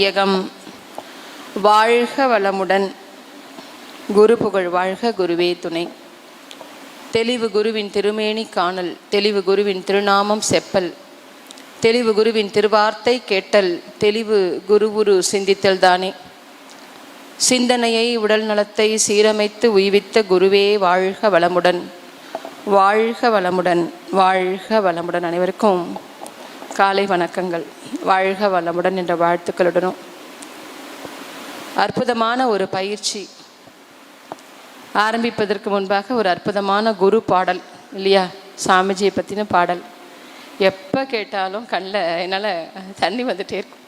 இயகம் வாழ்க வளமுடன். குரு புகழ் வாழ்க குருவே துணை. தெளிவு குருவின் திருமேனி காணல் தெளிவு குருவின் திருநாமம் செப்பல். தெளிவு குருவின் திருவார்த்தை கேட்டல் தெளிவு குருவுரு சிந்தித்தல் தானே. சிந்தனையை உடல் நலத்தை சீரமைத்து உய்வித்த குருவே வாழ்க வளமுடன். வாழ்க வளமுடன் வாழ்க வளமுடன் அனைவருக்கும் காலை வணக்கங்கள். வாழ்க வளமுடன் என்ற வாழ்த்துக்களுடனும். அற்புதமான ஒரு பயிற்சி. ஆரம்பிப்பதற்கு முன்பாக ஒரு அற்புதமான குரு பாடல் இல்லையா? சாமிஜியை பற்றின பாடல். எப்போ கேட்டாலும் கண்ணில் என்னால் தண்ணி வந்துட்டே இருக்கும்.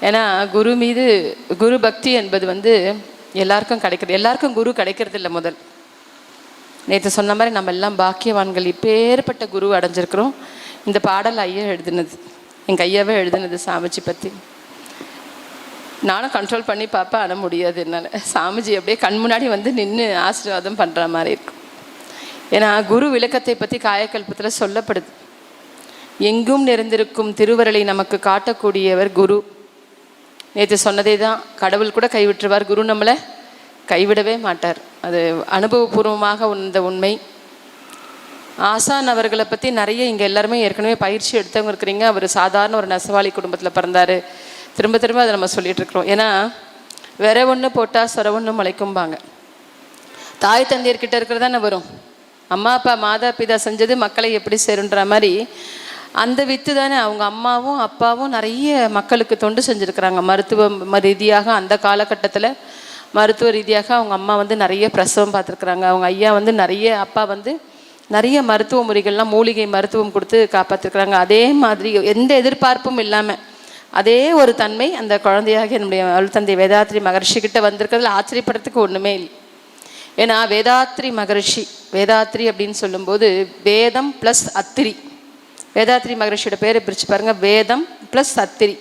ஏன்னா குரு மீது குரு பக்தி என்பது வந்து எல்லாருக்கும் கிடைக்கிறது எல்லாருக்கும் குரு கிடைக்கிறது இல்லை முதல். நேற்று சொன்ன மாதிரி நம்ம எல்லாம் பாக்கியவான்கள். இப்பேற்பட்ட குரு அடைஞ்சிருக்கிறோம். இந்த பாடல் ஐயா எழுதுனது. எங்கள் ஐயாவே எழுதுனது சாமிஜி பற்றி நானும் கண்ட்ரோல் பண்ணி பார்ப்பேன் அட முடியாது என்னால். சாமிஜி அப்படியே கண் முன்னாடி வந்து நின்று ஆசீர்வாதம் பண்ணுற மாதிரி இருக்கும். ஏன்னா குரு விளக்கத்தை பற்றி காயக்கல்பத்தில் சொல்லப்படுது. எங்கும் நிறைந்திருக்கும் திருவருளை நமக்கு காட்டக்கூடியவர் குரு. நேற்று சொன்னதே தான் கடவுள் கூட கைவிட்டுருவார். குரு நம்மளை கைவிடவே மாட்டார். அது அனுபவபூர்வமாக உணர்ந்த உண்மை. ஆசான் அவர்களை பற்றி நிறைய இங்கே எல்லாருமே ஏற்கனவே பயிற்சி எடுத்தவங்க இருக்கிறீங்க. அவர் சாதாரண ஒரு நெசவாளி குடும்பத்தில் பிறந்தார். திரும்ப திரும்ப அதை நம்ம சொல்லிகிட்ருக்குறோம் ஏன்னா வெற ஒன்று போட்டால் சொர ஒன்று முளைக்கும்பாங்க. தாய் தந்தையர்கிட்ட இருக்கிறது தானே வரும். அம்மா அப்பா மாதா பிதா செஞ்சது மக்களை எப்படி சேருன்ற மாதிரி அந்த வித்து தானே அவங்க அம்மாவும் அப்பாவும் நிறைய மக்களுக்கு தொண்டு செஞ்சுருக்கிறாங்க. மருத்துவ ரீதியாக அந்த காலகட்டத்தில் மருத்துவ ரீதியாக அவங்க அம்மா வந்து நிறைய பிரசவம் பார்த்துருக்குறாங்க. அவங்க ஐயா வந்து நிறைய அப்பா வந்து நிறைய மருத்துவ முறைகள்லாம் மூலிகை மருத்துவம் கொடுத்து காப்பாற்றிருக்கிறாங்க அதே மாதிரி எந்த எதிர்பார்ப்பும் இல்லாமல் அதே ஒரு தன்மை அந்த குழந்தையாக என்னுடைய அருள்தந்தை வேதாத்ரி மகர்ஷிக்கிட்ட வந்திருக்கிறதுல ஆச்சரியப்படுறதுக்கு ஒன்றுமே இல்லை. ஏன்னா வேதாத்ரி மகரிஷி வேதாத்ரி அப்படின்னு சொல்லும்போது வேதம் ப்ளஸ் அத்திரி. வேதாத்ரி மகரிஷியோட பேரை பிரித்து பாருங்கள் வேதம் ப்ளஸ் அத்திரி.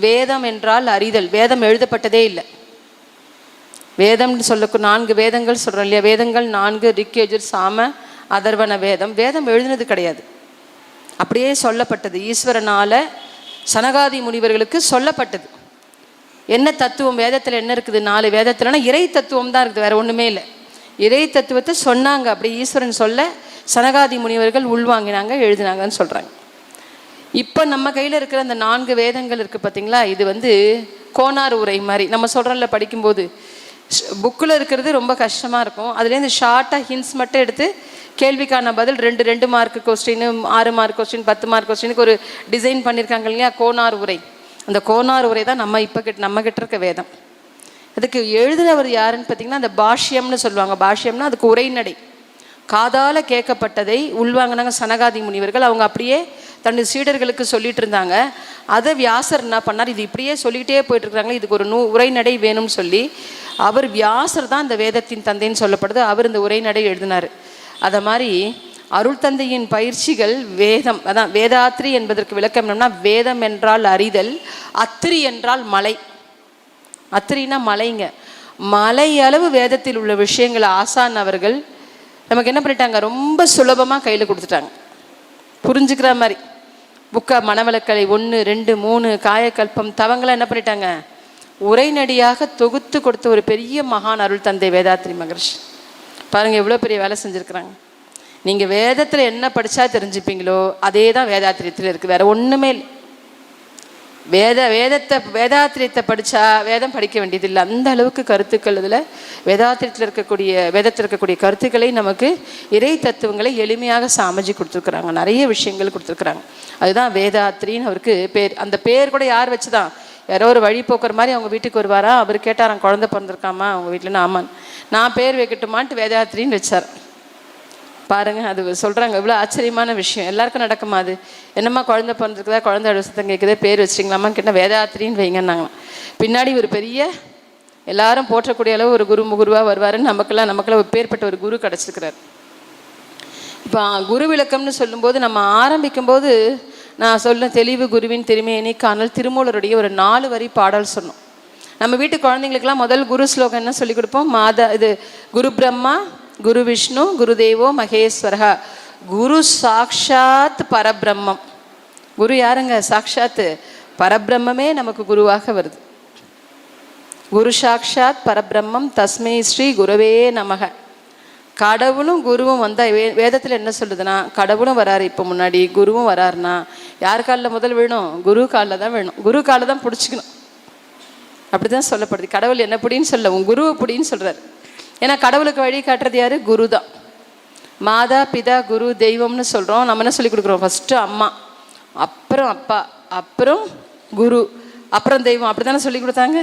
வேதம் என்றால் அறிதல். வேதம் எழுதப்பட்டதே இல்லை. வேதம்னு சொல்லக்கு நான்கு வேதங்கள் சொல்கிறோம் இல்லையா? வேதங்கள் நான்கு ரிக்கேஜர் சாம அதர்வன வேதம். வேதம் எழுதினது கிடையாது. அப்படியே சொல்லப்பட்டது. ஈஸ்வரனால் சனகாதி முனிவர்களுக்கு சொல்லப்பட்டது. என்ன தத்துவம்? வேதத்தில் என்ன இருக்குது? நாலு வேதத்தில்னா இறை தத்துவம் தான் இருக்குது. வேறு ஒன்றுமே இல்லை. இறை தத்துவத்தை சொன்னாங்க. அப்படி ஈஸ்வரன் சொல்ல சனகாதி முனிவர்கள் உள்வாங்கினாங்க எழுதினாங்கன்னு சொல்கிறாங்க இப்போ நம்ம கையில் இருக்கிற அந்த நான்கு வேதங்கள் இருக்குது பார்த்தீங்களா இது வந்து கோனார் உரை மாதிரி. நம்ம சொல்கிறோம்ல படிக்கும்போது. புக்கில் இருக்கிறது ரொம்ப கஷ்டமாக இருக்கும். அதுலேருந்து ஷார்ட்டாக ஹின்ஸ் மட்டும் எடுத்து கேள்விக்கான பதில் ரெண்டு ரெண்டு மார்க் கொஸ்டின் ஆறு மார்க் கொஸ்டின் பத்து மார்க் கொஸ்டினுக்கு ஒரு டிசைன் பண்ணியிருக்காங்க இல்லையா? கோனார் உரை. அந்த கோனார் உரை தான் நம்ம இப்போ கிட்ட நம்ம கிட்ட இருக்க வேதம். அதுக்கு எழுதினவர் யாருன்னு பார்த்தீங்கன்னா அந்த பாஷ்யம்னு சொல்லுவாங்க. பாஷ்யம்னா அதுக்கு உரைநடை காதால் கேட்கப்பட்டதை உள்வாங்கினாங்க சனகாதி முனிவர்கள் அவங்க அப்படியே தன்னுடைய சீடர்களுக்கு சொல்லிட்டு இருந்தாங்க. அதை வியாசர் என்ன பண்ணார்? இது இப்படியே சொல்லிக்கிட்டே போயிட்டுருக்காங்க இதுக்கு ஒரு நூ உரைநடை வேணும்னு சொல்லி அவர் வியாசர் தான் இந்த வேதத்தின் தந்தைன்னு சொல்லப்படுது. அவர் இந்த உரைநடை எழுதினார். அதை மாதிரி அருள் தந்தையின் பயிற்சிகள் வேதம். அதான் வேதாத்திரி என்பதற்கு விளக்கம் என்னன்னா வேதம் என்றால் அறிதல் அத்திரி என்றால் மலை. அத்திரினா மலைங்க. மலை அளவு வேதத்தில் உள்ள விஷயங்களை ஆசான் அவர்கள் நமக்கு என்ன பண்ணிட்டாங்க? ரொம்ப சுலபமாக கையில் கொடுத்துட்டாங்க. புரிஞ்சுக்கிற மாதிரி. புக்கா மணவளக்கலை ஒன்று ரெண்டு மூணு காயக்கல்பம் தவங்களை என்ன பண்ணிட்டாங்க? உரைநடியாக தொகுத்து கொடுத்த ஒரு பெரிய மகான் அருள் தந்தை வேதாத்ரி மகர்ஷி. பாருங்கள் எவ்வளோ பெரிய வேலை செஞ்சுருக்குறாங்க. நீங்கள் வேதத்தில் என்ன படித்தா தெரிஞ்சுப்பீங்களோ அதே தான் வேதாத்திரியத்தில் இருக்குது வேறு ஒன்றுமே இல்லை. வேத வேதத்தை வேதாத்திரியத்தை படித்தா வேதம் படிக்க வேண்டியதில்லை. அந்த அளவுக்கு கருத்துக்கள் இதில் வேதாத்திரியத்தில் இருக்கக்கூடிய வேதத்தில் இருக்கக்கூடிய கருத்துக்களை நமக்கு இறை தத்துவங்களை எளிமையாக சாமஜி கொடுத்துருக்குறாங்க. நிறைய விஷயங்கள் கொடுத்துருக்குறாங்க. அதுதான் வேதாத்திரின்னு அவருக்கு பேர். அந்த பேர் கூட யார் வச்சுதான்? யாரோ ஒரு வழி போக்குற மாதிரி அவங்க வீட்டுக்கு வருவாரா? அவர் கேட்டாராம் குழந்தை பிறந்திருக்காமா? அவங்க வீட்டில் ஆமான் நான் பேர் வைக்கட்டுமான்ட்டு வேதாத்திரின்னு வச்சார். பாருங்க அது சொல்கிறாங்க இவ்வளோ ஆச்சரியமான விஷயம். எல்லாருக்கும் நடக்குமா அது? என்னம்மா குழந்தை பிறந்திருக்குதா? குழந்தை அழுவ சத்தம் கேட்குதே பேர் வச்சிட்டிங்களாமா கேட்டால் வேதாத்திரின்னு வைங்கன்னாங்க பின்னாடி ஒரு பெரிய எல்லாரும் போற்றக்கூடிய அளவு ஒரு குரு குருவாக வருவாருன்னு நமக்கெல்லாம் நமக்கெல்லாம் ஒரு பேர்பட்ட ஒரு குரு கிடச்சிருக்கிறார். இப்போ குரு விளக்கம்னு சொல்லும்போது நம்ம ஆரம்பிக்கும்போது நான் சொல்ல தெளிவு குருவின் திருமையினை காணல் திருமூலருடைய ஒரு நாலு வரி பாடல் சொன்னோம். நம்ம வீட்டு குழந்தைங்களுக்கெல்லாம் முதல் குரு ஸ்லோகம் என்ன சொல்லி கொடுப்போம்? மாதா இது குரு பிரம்மா குரு விஷ்ணு குருதேவோ மகேஸ்வரகா குரு சாக்ஷாத் பரபிரம்மம். குரு யாருங்க? சாக்ஷாத் பரபிரம்மே நமக்கு குருவாக வருது. குரு சாக்ஷாத் பரபிரம்மம் தஸ்மை ஸ்ரீ குருவே நமக. கடவுளும் குருவும் வந்தால் வே வேதத்தில் என்ன சொல்லுதுன்னா கடவுளும் வராரு இப்போ முன்னாடி குருவும் வராருன்னா யார் காலில் முதல் வேணும் குரு காலில் தான் வேணும் குரு காலில் தான் பிடிச்சிக்கணும். அப்படி தான் சொல்லப்படுது. கடவுள் என்ன பிடின்னு சொல்ல உன் குருவை பிடின்னு சொல்கிறார் ஏன்னா கடவுளுக்கு வழி காட்டுறது யார்? குரு தான் மாதா பிதா குரு தெய்வம்னு சொல்கிறோம் நம்ம என்ன சொல்லி கொடுக்குறோம்? ஃபஸ்ட்டு அம்மா அப்புறம் அப்பா அப்புறம் குரு அப்புறம் தெய்வம். அப்படி தானே சொல்லி கொடுத்தாங்க?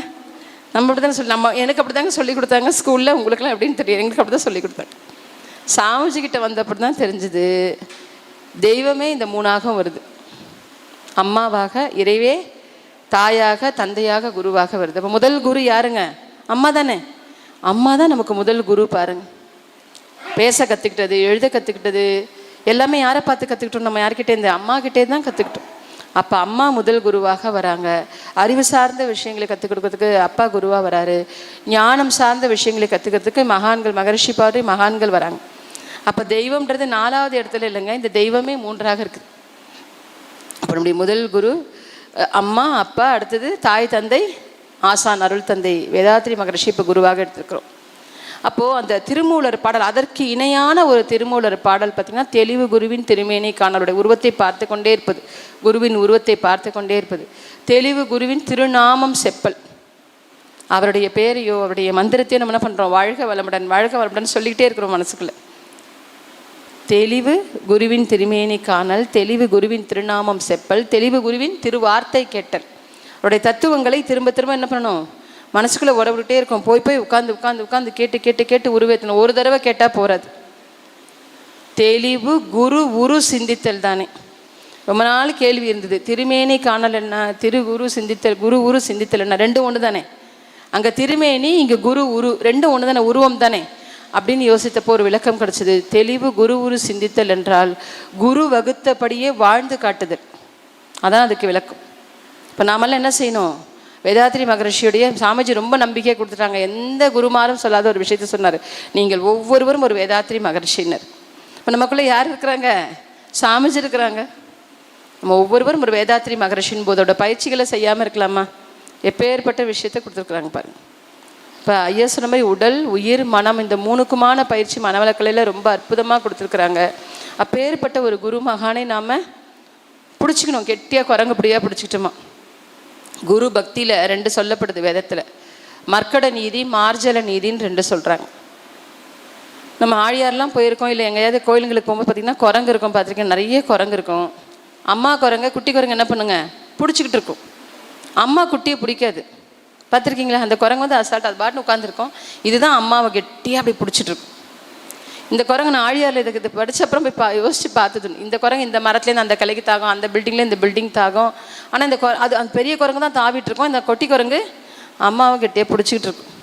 நம்ம அப்படி தானே சொல்லி நம்ம எனக்கு அப்படி தாங்க சொல்லி கொடுத்தாங்க ஸ்கூலில் உங்களுக்குலாம் எப்படின்னு தெரியும். எங்களுக்கு அப்படி தான் சொல்லி கொடுத்தாங்க சாமிஜிக்கிட்ட வந்தப்படி தான் தெரிஞ்சுது தெய்வமே இந்த மூணாகம் வருது. அம்மாவாக இறைவே தாயாக தந்தையாக குருவாக வருது. அப்போ முதல் குரு யாருங்க? அம்மா தானே. அம்மா தான் நமக்கு முதல் குரு பாருங்க. பேச கற்றுக்கிட்டது எழுத கற்றுக்கிட்டது எல்லாமே யாரை பார்த்து கற்றுக்கிட்டோம் நம்ம யார்கிட்டே? இருந்து அம்மா கிட்டே தான் கற்றுக்கிட்டோம் அப்போ அம்மா முதல் குருவாக வராங்க. அறிவு சார்ந்த விஷயங்களை கற்றுக் கொடுக்கறதுக்கு அப்பா குருவாக வராரு. ஞானம் சார்ந்த விஷயங்களை கற்றுக்கிறதுக்கு மகான்கள் மகரிஷி பாரு மகான்கள் வராங்க. அப்போ தெய்வம்ன்றது நாலாவது இடத்துல இல்லைங்க. இந்த தெய்வமே மூன்றாக இருக்குது அப்போ நம்முடைய முதல் குரு அம்மா அப்பா அடுத்தது தாய் தந்தை ஆசான் அருள் தந்தை வேதாத்ரி மகரிஷி இப்போ குருவாக எடுத்திருக்கிறோம். அப்போது அந்த திருமூலர் பாடல் அதற்கு இணையான ஒரு திருமூலர் பாடல் பார்த்திங்கன்னா தெளிவு குருவின் திருமேனி காணலுடைய உருவத்தை பார்த்து கொண்டே இருப்பது. குருவின் உருவத்தை பார்த்து கொண்டே இருப்பது. தெளிவு குருவின் திருநாமம் செப்பல். அவருடைய பேரையோ அவருடைய மந்திரத்தையோ நம்ம என்ன பண்ணுறோம் வாழ்க வளமுடன் வாழ்க வளமுடன் சொல்லிக்கிட்டே இருக்கிறோம் மனசுக்குள்ளே. தெளிவு குருவின் திருமேனி காணல் தெளிவு குருவின் திருநாமம் செப்பல் தெளிவு குருவின் திருவார்த்தை கேட்டல். அவருடைய தத்துவங்களை திரும்ப திரும்ப என்ன பண்ணணும்? மனசுக்குள்ளே உடவிட்டே இருக்கும் போய் போய் உட்காந்து உட்காந்து உட்காந்து கேட்டு கேட்டு கேட்டு உருவேற்றணும் ஒரு தடவை கேட்டால் போகாது தெளிவு குரு உரு சிந்தித்தல் தானே. ரொம்ப நாள் கேள்வி இருந்தது. திருமேனி காணல் என்ன? திரு குரு சிந்தித்தல் குரு உரு சிந்தித்தல் என்ன? ரெண்டும் ஒன்று தானே அங்கே திருமேனி இங்கே குரு உரு. ரெண்டும் ஒன்று தானே உருவம் தானே? அப்படின்னு யோசித்தப்போ ஒரு விளக்கம் கிடைச்சது. தெளிவு குரு உரு சிந்தித்தல் என்றால் குரு வகுத்தபடியே வாழ்ந்து காட்டுதல். அதான் அதுக்கு விளக்கம். இப்போ நாமெல்லாம் என்ன செய்யணும்? வேதாத்ரி மகரிஷியுடைய சாமிஜி ரொம்ப நம்பிக்கையை கொடுத்துட்டாங்க. எந்த குருமாரும் சொல்லாத ஒரு விஷயத்த சொன்னார். நீங்கள் ஒவ்வொருவரும் ஒரு வேதாத்ரி மகரிஷினர் இப்போ நமக்குள்ளே யார் இருக்கிறாங்க? சாமிஜி இருக்கிறாங்க. நம்ம ஒவ்வொருவரும் ஒரு வேதாத்ரி மகரிஷின் போதோட பயிற்சிகளை செய்யாமல் இருக்கலாமா? எப்பேற்பட்ட விஷயத்தை கொடுத்துருக்குறாங்க பாருங்கள் இப்போ ஐயா சொன்ன மாதிரி உடல் உயிர் மனம் இந்த மூணுக்குமான பயிற்சி மனவளக்கலையில் ரொம்ப அற்புதமாக கொடுத்துருக்குறாங்க. அப்பேற்பட்ட ஒரு குரு மகானை நாம் பிடிச்சிக்கணும். கெட்டியாக குரங்குப்படியாக பிடிச்சிக்கிட்டோமா. குரு பக்தியில் ரெண்டு சொல்லப்படுது வேதத்தில். மர்க்கட நீதி மார்ஜல நீதின்னு ரெண்டு சொல்கிறாங்க நம்ம ஆழியார்லாம் போயிருக்கோம். இல்லை எங்கேயாவது கோயிலுங்களுக்கு போகும்போது பார்த்திங்கன்னா குரங்கு இருக்கும் பார்த்துருக்கேன் நிறைய குரங்கு இருக்கும். அம்மா குரங்க குட்டி குரங்கு என்ன பண்ணுங்க? பிடிச்சிக்கிட்டு இருக்கும். அம்மா குட்டியை பிடிக்காது. பார்த்துருக்கீங்களா? அந்த குரங்கு வந்து அசால்ட் அது பாட்டுன்னு உட்காந்துருக்கும் இதுதான் அம்மாவை கெட்டியாக அப்படி பிடிச்சிட்டுருக்கும் இந்த குரங்கு நான் ஆழியாரில் இதுக்கு இது படித்த அப்புறம் போய் பா யோசிச்சு பார்த்தது இந்த குரங்கு இந்த மரத்துலேருந்து அந்த கிளைக்கு தாகும் அந்த பில்டிங்ல இந்த பில்டிங் தாகும். ஆனால் இந்த குர- அது அந்த பெரிய குரங்கு தான் தாவிட்டு இருக்கும் இந்த கொட்டி குரங்கு அம்மாவை கிட்டே பிடிச்சிக்கிட்டு இருக்கும்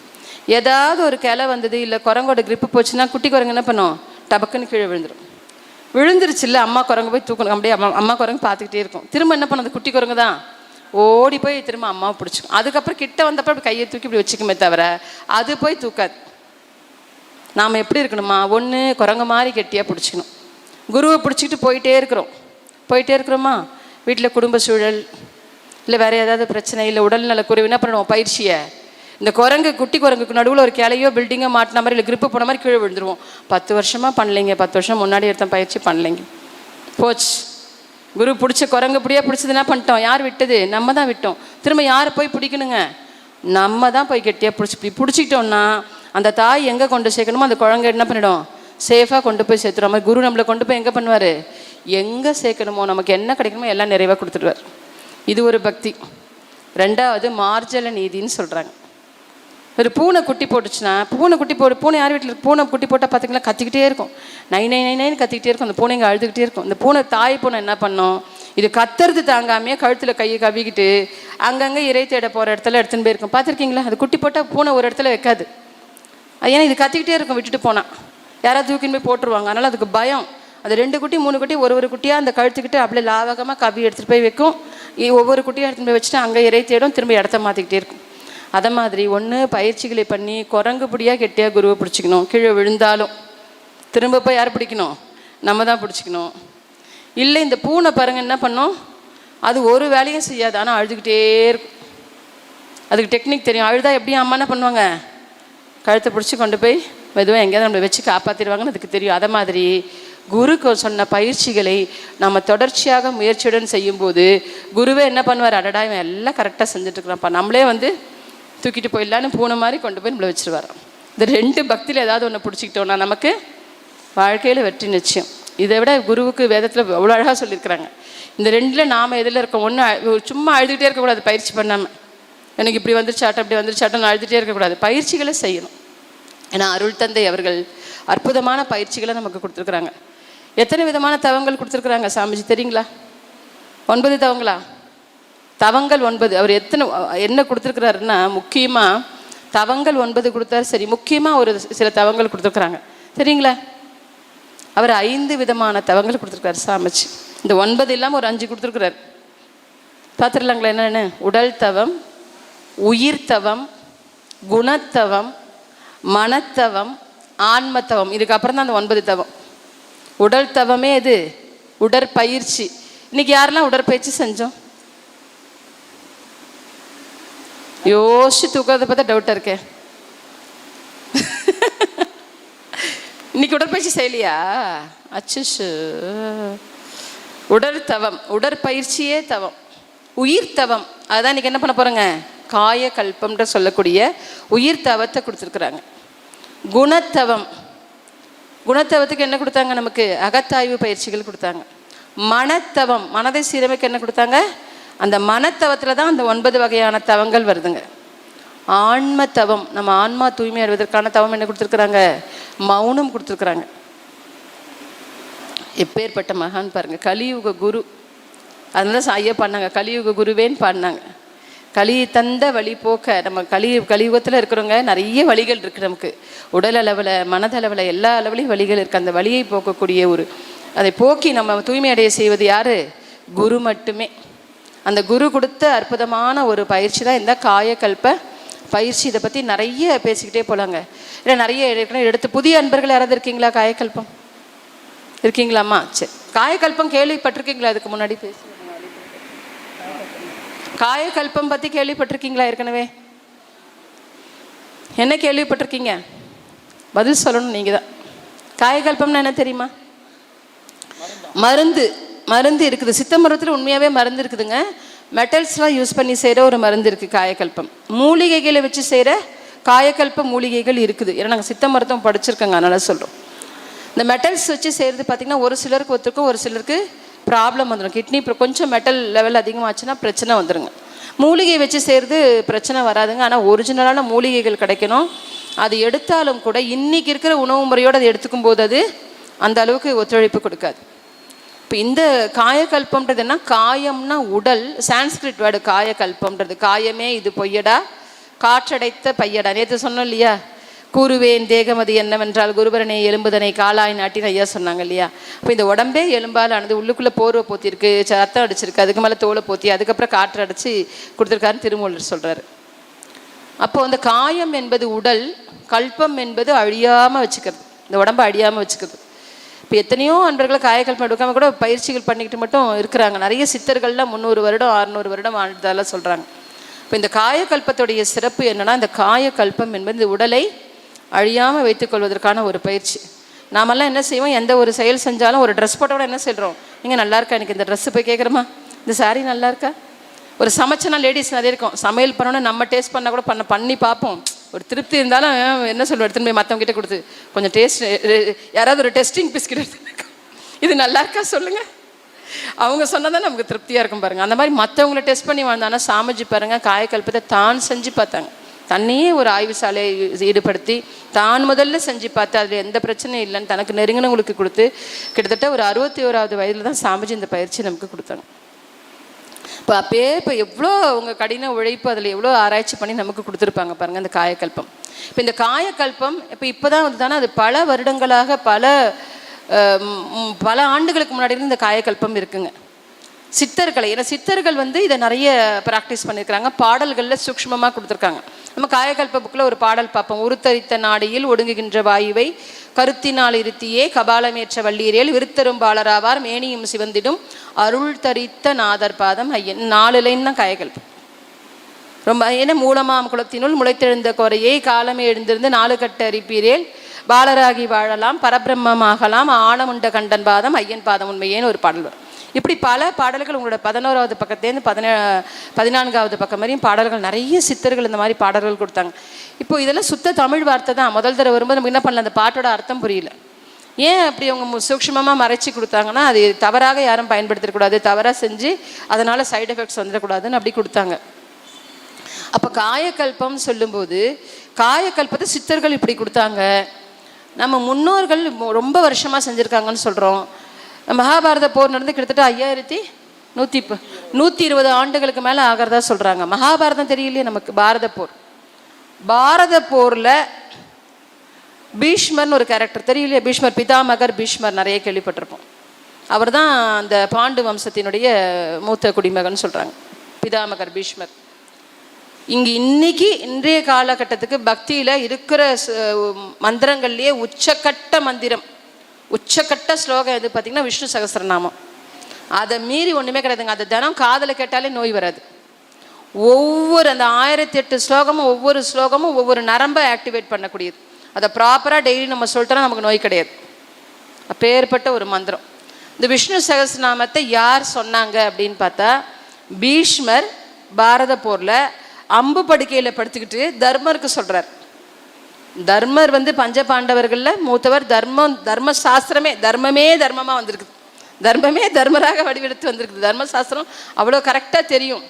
ஏதாவது ஒரு கிளை வந்தது இல்லை குரங்கோட கிரிப்பு போச்சுன்னா குட்டி குரங்கு என்ன பண்ணும்? டபக்குன்னு கீழே விழுந்துடும் விழுந்துருச்சுல்ல அம்மா குரங்கு போய் தூக்கணும். அப்படியே அம்மா அம்மா குரங்கு பார்த்துக்கிட்டே இருக்கும். திரும்ப என்ன பண்ணுது குட்டி குரங்கு தான் ஓடி போய் திரும்ப அம்மாவை பிடிச்சிக்கும். அதுக்கப்புறம் கிட்ட வந்தப்போ அப்படி கையை தூக்கி இப்படி வச்சுக்குமே தவிர அது போய் தூக்காது. நாம் எப்படி இருக்கணுமா? ஒன்று குரங்கு மாதிரி கெட்டியாக பிடிச்சிக்கணும். குருவை பிடிச்சிக்கிட்டு போயிட்டே இருக்கிறோம். போயிட்டே இருக்கிறோமா? வீட்டில் குடும்ப சூழல் இல்லை வேறு ஏதாவது பிரச்சனை இல்லை உடல் குறைவு என்ன பண்ணுவோம் பயிற்சியை. இந்த குரங்கு குட்டி குரங்குக்கு நடுவில் ஒரு கிளையோ பில்டிங்கோ மாட்டின மாதிரி இல்லை கிரிப்பு போன மாதிரி கீழே விழுந்துருவோம். பத்து வருஷமாக பண்ணலைங்க. பத்து வருஷம் முன்னாடி எடுத்த பயிற்சி பண்ணலைங்க. போச்சு. குரு பிடிச்ச குரங்கு பிடியா பிடிச்சது என்ன பண்ணிட்டோம். யார் விட்டது? நம்ம தான் விட்டோம். திரும்ப யார் போய் பிடிக்கணுங்க? நம்ம தான் போய் கெட்டியாக பிடிச்சி இப்படி பிடிச்சிக்கிட்டோம்னா அந்த தாய் எங்கே கொண்டு சேர்க்கணுமோ அந்த குழந்தை என்ன பண்ணிடும்? சேஃபாக கொண்டு போய் சேர்த்துடும் மாதிரி குரு நம்மளை கொண்டு போய் எங்கே பண்ணுவார்? எங்கே சேர்க்கணுமோ நமக்கு என்ன கிடைக்கணுமோ எல்லாம் நிறைவாக கொடுத்துடுவார். இது ஒரு பக்தி. ரெண்டாவது மார்ஜல நீதின்னு சொல்கிறாங்க ஒரு பூனை குட்டி போட்டுச்சுன்னா பூனை குட்டி போட்டு பூனை யார் வீட்டில் பூனை குட்டி போட்டால் பார்த்தீங்கன்னா கத்திக்கிட்டே இருக்கும். நை நை நை நைன்னு கத்திக்கிட்டே இருக்கும். அந்த பூனைங்க அழுதுகிட்டே இருக்கும். இந்த பூனை தாய் பூனை என்ன பண்ணும்? இது கத்துறது தாங்காமையே கழுத்தில் கையை கவிக்கிட்டு அங்கங்கே இறை தேட போகிற இடத்துல எடுத்துன்னு போயிருக்கும். பார்த்துருக்கீங்களா அது குட்டி போட்டால் பூனை ஒரு இடத்துல வைக்காது. அது ஏன்னா இது கத்திக்கிட்டே இருக்கும் விட்டுட்டு போனால் யாராவது தூக்கின்னு போய் போட்டுருவாங்க. அதனால் அதுக்கு பயம். அது ரெண்டு குட்டி மூணு குட்டி ஒரு ஒரு குட்டியாக அந்த கழுத்துக்கிட்டு அப்படியே லாவகமாக கவி எடுத்துகிட்டு போய் வைக்கும். ஒவ்வொரு குட்டியாக எடுத்துகிட்டு போய் வச்சுட்டு அங்கே இறை தேடும் திரும்ப இடத்த மாற்றிக்கிட்டே இருக்கும். அதை மாதிரி ஒன்று பயிற்சிகளை பண்ணி குரங்கு பிடியாக கெட்டியாக குருவை பிடிச்சிக்கணும். கீழே விழுந்தாலும். திரும்ப போய் யார் பிடிக்கணும்? நம்ம தான் பிடிச்சிக்கணும். இல்லை இந்த பூனை பாருங்கள் என்ன பண்ணோம்? அது ஒரு வேலையும் செய்யாது. ஆனால் அழுதுகிட்டே இருக்கும். அதுக்கு டெக்னிக் தெரியும். அழுதா எப்படி அம்மா என்ன பண்ணுவாங்க? கழுத்தை பிடிச்சி கொண்டு போய் மெதுவாக எங்கேயாவது நம்மளை வச்சு காப்பாற்றிடுவாங்கன்னு அதுக்கு தெரியும். அதை மாதிரி குருக்கு சொன்ன பயிற்சிகளை நம்ம தொடர்ச்சியாக முயற்சியுடன் செய்யும்போது குருவே என்ன பண்ணுவார்? அடடா இவன் எல்லாம் கரெக்டாக செஞ்சுட்ருக்குறான்ப்பா நம்மளே வந்து தூக்கிட்டு போயிடலான்னு பூனை மாதிரி கொண்டு போய் நம்மளை வச்சுருவார் இந்த ரெண்டு பக்தியில் ஏதாவது ஒன்று பிடிச்சிக்கிட்டோன்னா நமக்கு வாழ்க்கையில் வெற்றி நிச்சயம். இதை விட குருவுக்கு வேதத்தில் அவ்வளோ அழகாக சொல்லியிருக்கிறாங்க. இந்த ரெண்டில் நாம் எதில் இருக்கோம்? ஒன்று சும்மா அழுதுகிட்டே இருக்கக்கூடாது பயிற்சி பண்ணாமல் எனக்கு இப்படி வந்துருச்சாட்டம் இப்படி வந்துருச்சாட்டம் அழுதுகிட்டே இருக்கக்கூடாது. பயிற்சிகளை செய்யணும். ஏன்னா அருள் தந்தை அவர்கள் அற்புதமான பயிற்சிகளை நமக்கு கொடுத்துருக்குறாங்க. எத்தனை விதமான தவங்கள் கொடுத்துருக்குறாங்க சாமிஜி? தெரியுங்களா? ஒன்பது தவங்களா? தவங்கள் ஒன்பது அவர் எத்தனை என்ன கொடுத்துருக்குறாருன்னா முக்கியமாக தவங்கள் ஒன்பது கொடுத்தாரு. சரி முக்கியமாக ஒரு சில தவங்கள் கொடுத்துருக்குறாங்க. சரிங்களா அவர் ஐந்து விதமான தவங்கள் கொடுத்துருக்காரு சாமிச்சு இந்த ஒன்பது இல்லாமல் ஒரு அஞ்சு கொடுத்துருக்குறாரு. பார்த்துடலாங்களா என்னென்னு? உடல் தவம் உயிர் தவம் குணத்தவம் மனத்தவம் ஆன்மத்தவம். இதுக்கப்புறம் தான் அந்த ஒன்பது தவம். உடல் தவமே இது உடற்பயிற்சி. இன்னைக்கு யாரெல்லாம் உடற்பயிற்சி செஞ்சோம்? யோசிச்சு தூக்கிறத பார்த்தா டவுட்டாக இருக்கேன் இன்னைக்கு உடற்பயிற்சி செய்யலையா? அச்சுஷு உடல் தவம் உடற்பயிற்சியே தவம். உயிர் தவம். அதுதான் இன்னைக்கு என்ன பண்ண போகிறோங்க காய கல்பம்ன்ற சொல்லக்கூடிய உயிர் தவத்தை கொடுத்துருக்குறாங்க. குணத்தவம். குணத்தவத்துக்கு என்ன கொடுத்தாங்க நமக்கு? அகத்தாய்வு பயிற்சிகள் கொடுத்தாங்க. மனத்தவம். மனதை சீரமைக்க என்ன கொடுத்தாங்க? அந்த மனத்தவத்தில் தான் அந்த ஒன்பது வகையான தவங்கள் வருதுங்க. ஆன்ம தவம் நம்ம ஆன்மா தூய்மை அடைவதற்கான தவம் என்ன கொடுத்துருக்குறாங்க? மௌனம் கொடுத்துருக்குறாங்க. எப்பேற்பட்ட மகான் பாருங்கள் கலியுக குரு. அதனால ஐயா பண்ணாங்க கலியுக குருவேன்னு பாடினாங்க கலி தந்த வழி போக்க நம்ம கலி கலியுகத்தில் இருக்கிறவங்க நிறைய வழிகள் இருக்குது நமக்கு. உடல் அளவில் மனதளவில் எல்லா அளவுலையும் வழிகள் இருக்குது அந்த வழியை போக்கக்கூடிய ஒரு அதை போக்கி நம்ம தூய்மை அடைய செய்வது யார்? குரு மட்டுமே. அந்த குரு கொடுத்த அற்புதமான ஒரு பயிற்சி தான் இந்த காயக்கல்ப பயிற்சி. இதை பற்றி நிறைய பேசிக்கிட்டே போகலாங்க இல்லை நிறைய ஏற்கனவே எடுத்து புதிய அன்பர்கள் யாராவது இருக்கீங்களா காயக்கல்பம்? இருக்கீங்களாம்மா? சரி. காயக்கல்பம் கேள்விப்பட்டிருக்கீங்களா? அதுக்கு முன்னாடி பேசி காயக்கல்பம் பற்றி கேள்விப்பட்டிருக்கீங்களா ஏற்கனவே? என்ன கேள்விப்பட்டிருக்கீங்க? பதில் சொல்லணும் நீங்கள் தான் காயக்கல்பம்னா என்ன தெரியுமா? மருந்து. மருந்து இருக்குது. சித்த மருத்துவத்தில் உண்மையாகவே மருந்து இருக்குதுங்க. மெட்டல்ஸ்லாம் யூஸ் பண்ணி செய்கிற ஒரு மருந்து இருக்குது காயக்கல்பம். மூலிகைகளை வச்சு செய்கிற காயக்கல்ப மூலிகைகள் இருக்குது. ஏன்னா நாங்கள் சித்த மருத்துவம் படிச்சிருக்கோங்க அதனால் சொல்கிறோம் இந்த மெட்டல்ஸ் வச்சு செய்கிறது பார்த்திங்கன்னா ஒரு சிலருக்கு ஒருத்தருக்கும் ஒரு சிலருக்கு ப்ராப்ளம் வந்துடும் கிட்னி கொஞ்சம் மெட்டல் லெவல் அதிகமாகச்சுன்னா பிரச்சனை வந்துடுங்க மூலிகை வச்சு செய்கிறது பிரச்சனை வராதுங்க. ஆனால் ஒரிஜினலான மூலிகைகள் கிடைக்கணும். அது எடுத்தாலும் கூட இன்றைக்கி இருக்கிற உணவு முறையோடு அதை எடுத்துக்கும் போது அது அந்த அளவுக்கு ஒத்துழைப்பு கொடுக்காது. இப்போ இந்த காயக்கல்பம்ன்றது என்ன? காயம்னா உடல் சான்ஸ்கிரிட் வேர்டு காயக்கல்பம்ன்றது. காயமே இது பொய்யடா? காற்றடைத்த பையடா? நேற்று சொன்னோம் இல்லையா? கூறுவேன் தேகமதி என்னவென்றால் குருபரனை எலும்புதனை காலாய் நாட்டின் ஐயா சொன்னாங்க இல்லையா? இப்போ இந்த உடம்பே எலும்பால் ஆனது உள்ளுக்குள்ளே போர்வை போத்திருக்கு ரத்தம் அடிச்சிருக்கு அதுக்கு மேலே தோலை போத்தி அதுக்கப்புறம் காற்று அடித்து கொடுத்துருக்காருன்னு திருமூலர் சொல்கிறாரு அப்போ அந்த காயம் என்பது உடல் கல்பம் என்பது அழியாமல் வச்சுக்கிறது. இந்த உடம்பை அழியாமல் வச்சுக்கிறது. இப்போ எத்தனையோ அன்பர்களை காயக்கல்பம் எடுக்காமல் கூட பயிற்சிகள் பண்ணிக்கிட்டு மட்டும் இருக்கிறாங்க. நிறைய சித்தர்கள்லாம் முந்நூறு வருடம் அறுநூறு வருடம் வாழ்ந்ததெல்லாம் சொல்கிறாங்க இப்போ இந்த காயக்கல்பத்துடைய சிறப்பு என்னென்னா இந்த காயக்கல்பம் என்பது இந்த உடலை அழியாமல் வைத்துக்கொள்வதற்கான ஒரு பயிற்சி. நாமெல்லாம் என்ன செய்வோம்? எந்த ஒரு செயல் செஞ்சாலும் ஒரு ட்ரெஸ் போட்டோட என்ன சொல்கிறோம் நீங்கள் நல்லா இருக்கா? எனக்கு இந்த ட்ரெஸ்ஸு போய் கேட்குறமா இந்த சாரீ நல்லா இருக்கா? ஒரு சமைச்சனா லேடிஸ் நிறைய இருக்கும். சமையல் பண்ணணும் நம்ம டேஸ்ட் பண்ணால் கூட பண்ண பண்ணி பார்ப்போம். ஒரு திருப்தி இருந்தாலும் என்ன சொல்லுவோம் எடுத்துன்னு போய் மற்றவங்க கிட்ட கொடுத்து கொஞ்சம் டேஸ்ட் யாராவது ஒரு டெஸ்டிங் பிஸ்கட் எடுத்து இது நல்லா இருக்கா சொல்லுங்கள் அவங்க சொன்னால் தான் நமக்கு திருப்தியாக இருக்கும் பாருங்கள் அந்த மாதிரி மற்றவங்கள டெஸ்ட் பண்ணி வாழ்ந்தானா சாமிஜி பாருங்கள் காயக்கல்பத்தை தான் செஞ்சு பார்த்தாங்க. தன்னையே ஒரு ஆய்வு சாலையை ஈடுபடுத்தி தான் முதல்ல செஞ்சு பார்த்து அதில் எந்த பிரச்சனையும் இல்லைன்னு தனக்கு நெருங்கினவங்களுக்கு கொடுத்து கிட்டத்தட்ட ஒரு அறுபத்தி ஓராவது வயதில் தான் சாமிஜி இந்த பயிற்சி நமக்கு கொடுத்தாங்க. இப்போ அப்பயே இப்போ எவ்வளோ அவங்க கடின உழைப்பு அதில் எவ்வளோ ஆராய்ச்சி பண்ணி நமக்கு கொடுத்துருப்பாங்க பாருங்கள் அந்த காயக்கல்பம். இப்போ இந்த காயக்கல்பம் இப்போ இப்போ தான் வந்து தானே அது பல வருடங்களாக பல பல ஆண்டுகளுக்கு முன்னாடி இந்த காயக்கல்பம் இருக்குங்க. சித்தர்களை ஏன்னா சித்தர்கள் வந்து இதை நிறைய ப்ராக்டிஸ் பண்ணியிருக்கிறாங்க பாடல்களில் சூக்ஷ்மமாக கொடுத்துருக்காங்க. நம்ம காயகல்ப புக்கில் ஒரு பாடல் பார்ப்போம். உருத்தரித்த நாடியில் ஒடுங்குகின்ற வாயுவை கருத்தினால் இருத்தியே கபாலமேற்ற வள்ளீரேல் விருத்தரும் பாலராவார் மேனியும் சிவந்திடும் அருள் தரித்த நாதர் பாதம் ஐயன். நாலு லைன் தான் காயகல்பம் ரொம்ப ஏன்னா மூலமாம் குளத்தினுள் முளைத்தெழுந்த குறையை காலமே எழுந்திருந்து நாலு கட்ட அறிப்பீரேல் பாலராகி வாழலாம் பரபிரம்மமாகலாம் ஆழமுண்ட கண்டன் பாதம் ஐயன் பாதம் உண்மையேன்னு ஒரு பாடல் வரும். இப்படி பல பாடல்கள் உங்களோட பதினோராவது பக்கத்துலேருந்து பதினே பதினான்காவது பக்கம் வரையும் பாடல்கள் நிறைய சித்தர்கள் இந்த மாதிரி பாடல்கள் கொடுத்தாங்க. இப்போ இதெல்லாம் சுத்த தமிழ் வார்த்தை தான். முதல் தடவை வரும்போது நம்ம என்ன பண்ணல அந்த பாட்டோட அர்த்தம் புரியல. ஏன் அப்படி அவங்க சூக்ஷ்மமாக மறைச்சி கொடுத்தாங்கன்னா அது தவறாக யாரும் பயன்படுத்தக்கூடாது. தவறாக செஞ்சு அதனால் சைடு எஃபெக்ட்ஸ் வந்துடக்கூடாதுன்னு அப்படி கொடுத்தாங்க. அப்போ காயக்கல்பம் சொல்லும்போது காயக்கல்பத்தை சித்தர்கள் இப்படி கொடுத்தாங்க. நம்ம முன்னோர்கள் ரொம்ப வருஷமாக செஞ்சுருக்காங்கன்னு சொல்கிறோம் மகாபாரத போர் நடந்து கிட்டத்தட்ட ஐயாயிரத்தி நூற்றி நூற்றி இருபது ஆண்டுகளுக்கு மேலே ஆகிறதா சொல்கிறாங்க மகாபாரதம் தெரியலையே நமக்கு பாரத போர். பாரத போரில் பீஷ்மர்னு ஒரு கேரக்டர் தெரியலையே? பீஷ்மர் பிதாமகர் பீஷ்மர் நிறைய கேள்விப்பட்டிருப்போம். அவர் தான் அந்த பாண்டு வம்சத்தினுடைய மூத்த குடிமகன் சொல்கிறாங்க பிதாமகர் பீஷ்மர். இங்கே இன்னைக்கு இன்றைய காலகட்டத்துக்கு பக்தியில் இருக்கிற மந்திரங்கள்லேயே உச்சக்கட்ட மந்திரம். உச்சக்கட்ட ஸ்லோகம் எது பார்த்தீங்கன்னா விஷ்ணு சகசரநாமம். அதை மீறி ஒன்றுமே கிடையாதுங்க. அதை தினம் காதில் கேட்டாலே நோய் வராது. ஒவ்வொரு அந்த ஆயிரத்தி எட்டு ஸ்லோகமும் ஒவ்வொரு ஸ்லோகமும் ஒவ்வொரு நரம்பை ஆக்டிவேட் பண்ணக்கூடியது. அதை ப்ராப்பராக டெய்லி நம்ம சொல்லிட்டோம்னா நமக்கு நோய் கிடையாது. அப்பேற்பட்ட ஒரு மந்திரம். இந்த விஷ்ணு சகஸ்ரநாமத்தை யார் சொன்னாங்க அப்படின்னு பார்த்தா பீஷ்மர் பாரத போரில் அம்பு படுக்கையில் படுத்துக்கிட்டு தர்மருக்கு சொல்கிறார் தர்மர் வந்து பஞ்ச பாண்டவர்களில் மூத்தவர் தர்மம் தர்ம சாஸ்திரமே தர்மமே தர்மமாக வந்திருக்குது. தர்மமே தர்மராக வடிவெடுத்து வந்திருக்குது. தர்மசாஸ்திரம் அவ்வளோ கரெக்டாக தெரியும்.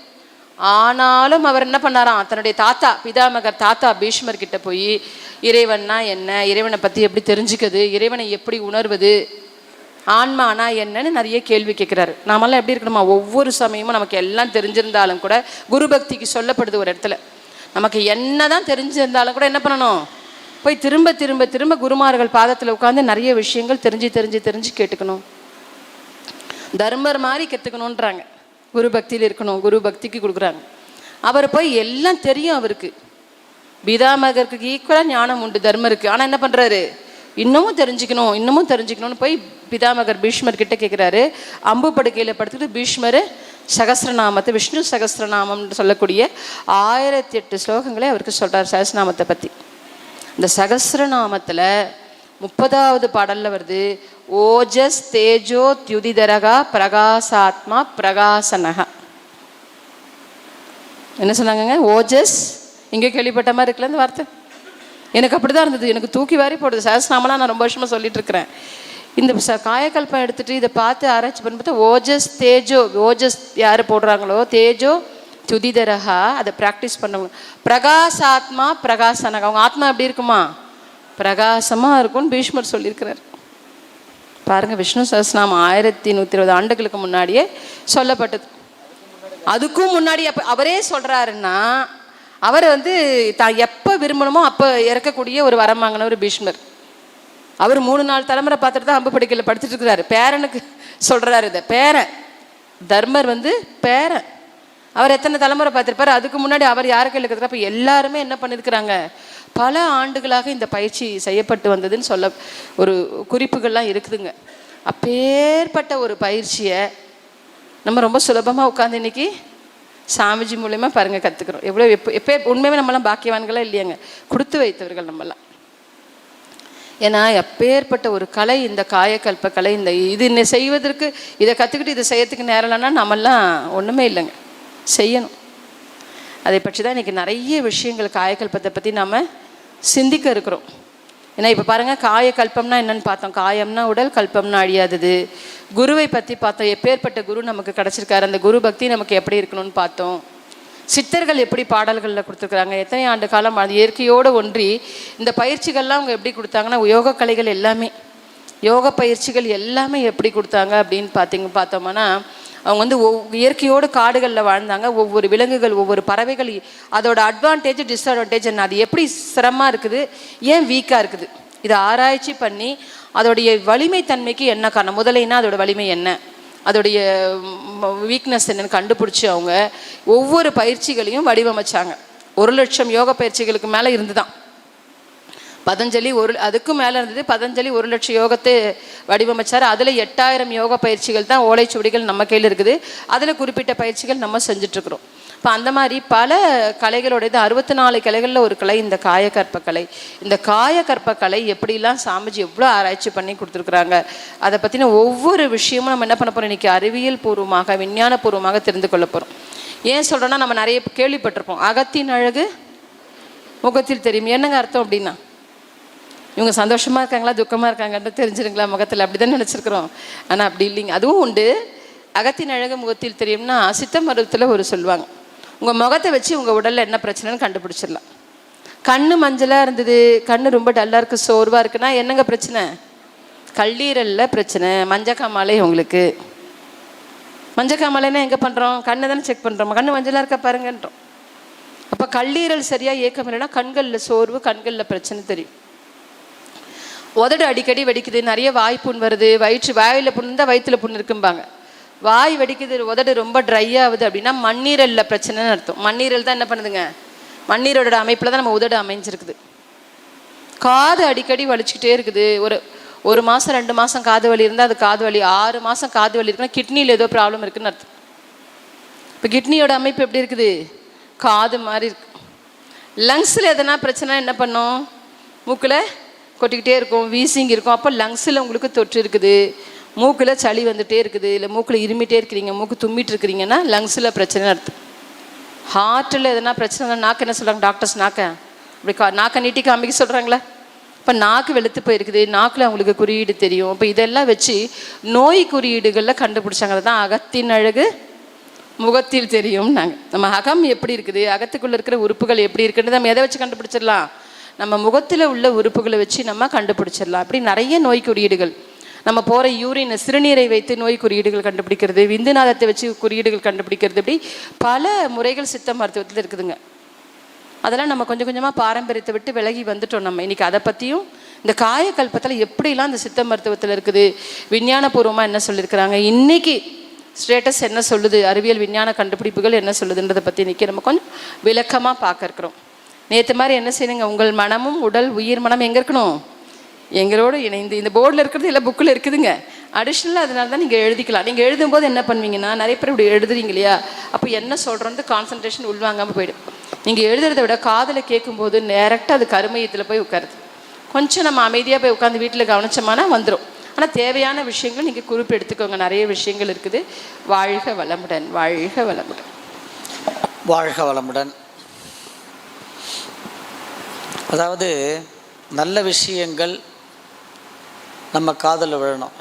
ஆனாலும் அவர் என்ன பண்ணாராம்? தன்னுடைய தாத்தா பிதாமகர் தாத்தா பீஷ்மர் கிட்ட போய் இறைவன்னா என்ன? இறைவனை பற்றி எப்படி தெரிஞ்சுக்கிறது? இறைவனை எப்படி உணர்வது? ஆன்மானா என்னன்னு நிறைய கேள்வி கேட்குறாரு நாமெல்லாம் எப்படி இருக்கணுமா? ஒவ்வொரு சமயமும் நமக்கு எல்லாம் தெரிஞ்சிருந்தாலும் கூட குரு பக்திக்கு சொல்லப்படுது ஒரு இடத்துல. நமக்கு என்ன தான் தெரிஞ்சிருந்தாலும் கூட என்ன பண்ணணும்? போய் திரும்ப திரும்ப திரும்ப குருமார்கள் பாதத்தில் உட்காந்து நிறைய விஷயங்கள் தெரிஞ்சு தெரிஞ்சு தெரிஞ்சு கேட்டுக்கணும். தர்மர் மாதிரி கற்றுக்கணுன்றாங்க குரு பக்தியில் இருக்கணும் குரு பக்திக்கு கொடுக்குறாங்க. அவர் போய் எல்லாம் தெரியும் அவருக்கு. பிதாமகருக்கு ஈக்குவலாக ஞானம் உண்டு தர்மருக்கு. ஆனால் என்ன பண்ணுறாரு இன்னமும் தெரிஞ்சுக்கணும் இன்னமும் தெரிஞ்சுக்கணும்னு போய் பிதாமகர் பீஷ்மர் கிட்ட கேட்குறாரு அம்பு படுக்கையில் படுத்துக்கிட்டு பீஷ்மர் சகஸ்ரநாமத்தை விஷ்ணு சகஸ்ரநாமம்னு சொல்லக்கூடிய ஆயிரத்தி எட்டு ஸ்லோகங்களை அவருக்கு சொல்கிறார் சகசிரநாமத்தை பற்றி இந்த சகசிரநாமத்தில் முப்பதாவது பாடலில் வருது ஓஜஸ் தேஜோ தியுதிதரகா பிரகாசாத்மா பிரகாசனகா என்ன சொன்னாங்கங்க? ஓஜஸ்? இங்கே கேள்விப்பட்ட மாதிரி இருக்குல்ல இந்த வார்த்தை? எனக்கு அப்படி தான் இருந்தது. எனக்கு தூக்கி வாரி போடுது. சகஸ்நாமலாம் நான் ரொம்ப வருஷமாக சொல்லிட்டு இருக்கிறேன். இந்த ச காயக்கல்பம் எடுத்துகிட்டு இதை பார்த்து ஆராய்ச்சி பண்ணும்போது ஓஜஸ் தேஜோ ஓஜஸ் யார் போடுறாங்களோ? தேஜோ துதிதரகா அதை ப்ராக்டிஸ் பண்ணவங்க. பிரகாசாத்மா பிரகாசனகா. அவங்க ஆத்மா எப்படி இருக்குமா? பிரகாசமாக இருக்கும்னு பீஷ்மர் சொல்லியிருக்கிறார். பாருங்கள் விஷ்ணு சஹஸ்நாம் ஆயிரத்தி நூற்றி இருபது ஆண்டுகளுக்கு முன்னாடியே சொல்லப்பட்டது. அதுக்கும் முன்னாடி அப்போ அவரே சொல்கிறாருன்னா அவர் வந்து தான் எப்போ விரும்பணுமோ அப்போ இறக்கக்கூடிய ஒரு வரம் வாங்கினவர் பீஷ்மர். அவர் மூணு நாள் தலைமுறை பார்த்துட்டு தான் அம்பு படிக்கையில் படிச்சுட்டு இருக்கிறாரு. பேரனுக்கு சொல்கிறாரு இதை. பேரன். தர்மர் வந்து பேரன். அவர் எத்தனை தலைமுறை பார்த்துருப்பாரு? அதுக்கு முன்னாடி அவர் யார் கையில் இருக்கிற அப்போ எல்லாருமே என்ன பண்ணியிருக்கிறாங்க? பல ஆண்டுகளாக இந்த பயிற்சி செய்யப்பட்டு வந்ததுன்னு சொல்ல ஒரு குறிப்புகள்லாம் இருக்குதுங்க. அப்பேற்பட்ட ஒரு பயிற்சியை நம்ம ரொம்ப சுலபமாக உட்காந்து இன்னைக்கு சாமிஜி மூலயமா பாருங்கள் கற்றுக்குறோம் எவ்வளோ எப்போ எப்போ உண்மையுமே நம்மலாம் பாக்கியவான்களா இல்லையாங்க? கொடுத்து வைத்தவர்கள் நம்மலாம் ஏன்னா எப்பேற்பட்ட ஒரு கலை இந்த காயக்கல்ப கலை இந்த இது செய்வதற்கு இதை கற்றுக்கிட்டு இதை செய்யறதுக்கு நேரம் இல்லைன்னா நம்மெல்லாம் ஒன்றுமே இல்லைங்க. செய்யணும். அதை பற்றி தான் இன்றைக்கி நிறைய விஷயங்கள் காயக்கல்பத்தை பற்றி நாம் சிந்திக்க இருக்கிறோம். ஏன்னா இப்போ பாருங்கள் காயக்கல்பம்னா என்னென்னு பார்த்தோம். காயம்னா உடல் கல்பம்னா அழியாதது. குருவை பற்றி பார்த்தோம். எப்பேற்பட்ட குரு நமக்கு கிடச்சிருக்காரு? அந்த குரு பக்தி நமக்கு எப்படி இருக்கணும்னு பார்த்தோம். சித்தர்கள் எப்படி பாடல்களில் கொடுத்துருக்குறாங்க? எத்தனை ஆண்டு காலம் அது இயற்கையோடு ஒன்றி இந்த பயிற்சிகள்லாம் அவங்க எப்படி கொடுத்தாங்கன்னா யோக கலைகள் எல்லாமே. யோக பயிற்சிகள் எல்லாமே எப்படி கொடுத்தாங்க அப்படின்னு பார்த்திங்க பார்த்தோம்னா அவங்க வந்து ஒவ் இயற்கையோடு காடுகளில் வாழ்ந்தாங்க. ஒவ்வொரு விலங்குகள் ஒவ்வொரு பறவைகள் அதோட அட்வான்டேஜ் டிஸ்அட்வான்டேஜ் என்ன? அது எப்படி சிரமமாக இருக்குது? ஏன் வீக்காக இருக்குது? இதை ஆராய்ச்சி பண்ணி அதோடைய வலிமை தன்மைக்கு என்ன காரணம்? முதலைனா அதோட வலிமை என்ன? அதோடைய வீக்னஸ் என்னன்னு கண்டுபிடிச்சி அவங்க ஒவ்வொரு பயிற்சிகளையும் வடிவமைச்சாங்க. ஒரு லட்சம் யோக பயிற்சிகளுக்கு மேலே இருந்து தான் பதஞ்சலி ஒரு அதுக்கும் மேலே இருந்தது பதஞ்சலி ஒரு லட்சம் யோகத்தை வடிவமைச்சார். அதில் எட்டாயிரம் யோக பயிற்சிகள் தான் ஓலைச்சுவடிகள் நம்ம கையில் இருக்குது. அதில் குறிப்பிட்ட பயிற்சிகள் நம்ம செஞ்சுட்ருக்குறோம் இப்போ அந்த மாதிரி பல கலைகளுடையது இது அறுபத்தி நாலு கலைகளில் ஒரு கலை இந்த காயக்கற்ப கலை. இந்த காயக்கற்ப கலை எப்படிலாம் சாமிஜி எவ்வளோ ஆராய்ச்சி பண்ணி கொடுத்துருக்குறாங்க? அதை பற்றின ஒவ்வொரு விஷயமும் நம்ம என்ன பண்ண போகிறோம் இன்றைக்கி அறிவியல் பூர்வமாக விஞ்ஞான பூர்வமாக தெரிந்து கொள்ள போகிறோம் ஏன் சொல்கிறோன்னா நம்ம நிறைய கேள்விப்பட்டிருப்போம். அகத்தின் அழகு முகத்தில் தெரியும். என்னங்க அர்த்தம் அப்படின்னா? இவங்க சந்தோஷமாக இருக்காங்களா துக்கமாக இருக்காங்கன்னு தெரிஞ்சிருங்களா முகத்தில்? அப்படி தான் நினச்சிருக்கிறோம். ஆனால் அப்படி இல்லைங்க. அதுவும் உண்டு. அகத்தின் அழகு முகத்தில் தெரியும்னா சித்த மருத்துவத்தில் ஒரு சொல்லுவாங்க. உங்கள் முகத்தை வச்சு உங்கள் உடலில் என்ன பிரச்சனைன்னு கண்டுபிடிச்சிடலாம். கண் மஞ்சளாக இருந்தது. கண் ரொம்ப டல்லாக இருக்குது சோர்வாக இருக்குன்னா என்னங்க பிரச்சனை? கல்லீரலில் பிரச்சனை. மஞ்சக்காமாலை உங்களுக்கு. மஞ்சக்காமலைன்னா எங்கே பண்ணுறோம் கண்ணை தானே செக் பண்ணுறோம் கண்ணு மஞ்சளாக இருக்க பாருங்கன்றோம். அப்போ கல்லீரல் சரியாக இயக்கம் இல்லைன்னா கண்களில் சோர்வு கண்களில் பிரச்சனை தெரியும். உதடு அடிக்கடி வெடிக்குது நிறைய வாய் புண் வருது வயிற்று வாயில் புண் இருந்தால் வயிற்றுல புண் இருக்கும்பாங்க. வாய் வெடிக்குது உதடு ரொம்ப ட்ரை ஆகுது அப்படின்னா மண்ணீரலில் பிரச்சனைன்னு அர்த்தம். மண்ணீரல் தான் என்ன பண்ணுதுங்க? மண்ணீரோட அமைப்பில் தான் நம்ம உதடு அமைஞ்சிருக்குது. காது அடிக்கடி வலிச்சுக்கிட்டே இருக்குது. ஒரு ஒரு மாதம் ரெண்டு மாதம் காது வலி இருந்தால் அது காது வலி. ஆறு மாதம் காது வலி இருக்குன்னா கிட்னியில் ஏதோ ப்ராப்ளம் இருக்குன்னு அர்த்தம். இப்போ கிட்னியோட அமைப்பு எப்படி இருக்குது? காது மாதிரி இருக்கு. லங்ஸில் எதனா பிரச்சனை என்ன பண்ணும்? மூக்கில் கொட்டிக்கிட்டே இருக்கும் வீசிங் இருக்கும். அப்போ லங்ஸில் உங்களுக்கு தொற்று இருக்குது. மூக்கில் சளி வந்துகிட்டே இருக்குது. இல்லை மூக்கில் இருமிட்டே இருக்கிறீங்க மூக்கு தும்மிட்டு இருக்கிறீங்கன்னா லங்ஸில் பிரச்சனை அர்த்தம் ஹார்ட்டில் எதனா பிரச்சனை நாக்கு என்ன சொல்கிறாங்க டாக்டர்ஸ் நாக்க? அப்படி கா நாக்கை நீட்டி காமிக்க சொல்கிறாங்களே இப்போ நாக்கு வெளுத்து போயிருக்குது. நாக்கில் அவங்களுக்கு குறியீடு தெரியும். இப்போ இதெல்லாம் வச்சு நோய் குறியீடுகளில் கண்டுபிடிச்சாங்க தான் அகத்தின் அழகு முகத்தில் தெரியும் நாங்கள் நம்ம அகம் எப்படி இருக்குது? அகத்துக்குள்ளே இருக்கிற உறுப்புகள் எப்படி இருக்குன்னு நம்ம எதை வச்சு கண்டுபிடிச்சிடலாம்? நம்ம முகத்தில் உள்ள உறுப்புகளை வச்சு நம்ம கண்டுபிடிச்சிடலாம். அப்படி நிறைய நோய் குறியீடுகள். நம்ம போகிற யூரின் சிறுநீரை வைத்து நோய் குறியீடுகள் கண்டுபிடிக்கிறது விந்துநாதத்தை வச்சு குறியீடுகள் கண்டுபிடிக்கிறது இப்படி பல முறைகள் சித்த மருத்துவத்தில் இருக்குதுங்க. அதெல்லாம் நம்ம கொஞ்சம் கொஞ்சமாக பாரம்பரியத்தை விட்டு விலகி வந்துட்டோம் நம்ம. இன்னைக்கு அதை பற்றியும் இந்த காயக்கல்பத்தில் எப்படிலாம் இந்த சித்த மருத்துவத்தில் இருக்குது விஞ்ஞானபூர்வமாக என்ன சொல்லியிருக்கிறாங்க இன்றைக்கி ஸ்டேட்டஸ் என்ன சொல்லுது அறிவியல் விஞ்ஞான கண்டுபிடிப்புகள் என்ன சொல்லுதுன்றதை பற்றி இன்னைக்கு நம்ம கொஞ்சம் விளக்கமாக பார்க்க இருக்கிறோம். நேற்று மாதிரி என்ன செய்யணுங்க? உங்கள் மனமும் உடல் உயிர் மனம் எங்கே இருக்கணும்? எங்களோடு இணைந்து இந்த போர்டில் இருக்கிறது இல்லை புக்கில் இருக்குதுங்க. அடிஷ்னலாக அதனால தான் நீங்கள் எழுதிக்கலாம். நீங்கள் எழுதும்போது என்ன பண்ணுவீங்கன்னா நிறைய பேர் இப்படி எழுதுறீங்க இல்லையா? அப்போ என்ன சொல்கிறது கான்சன்ட்ரேஷன் உள்வாங்காமல் போயிடும். நீங்கள் எழுதுறதை விட காதில் கேட்கும்போது டேரெக்டாக அது கருமையத்தில் போய் உட்காருது. கொஞ்சம் நம்ம அமைதியாக போய் உட்காந்து வீட்டில் கவனிச்சோம்னா வந்துடும் ஆனால் தேவையான விஷயங்கள் நீங்கள் குறிப்பு எடுத்துக்கோங்க. நிறைய விஷயங்கள் இருக்குது. வாழ்க வளமுடன் வாழ்க வளமுடன். வாழ்க வளமுடன். அதாவது நல்ல விஷயங்கள் நம்ம காதில் விழணும்.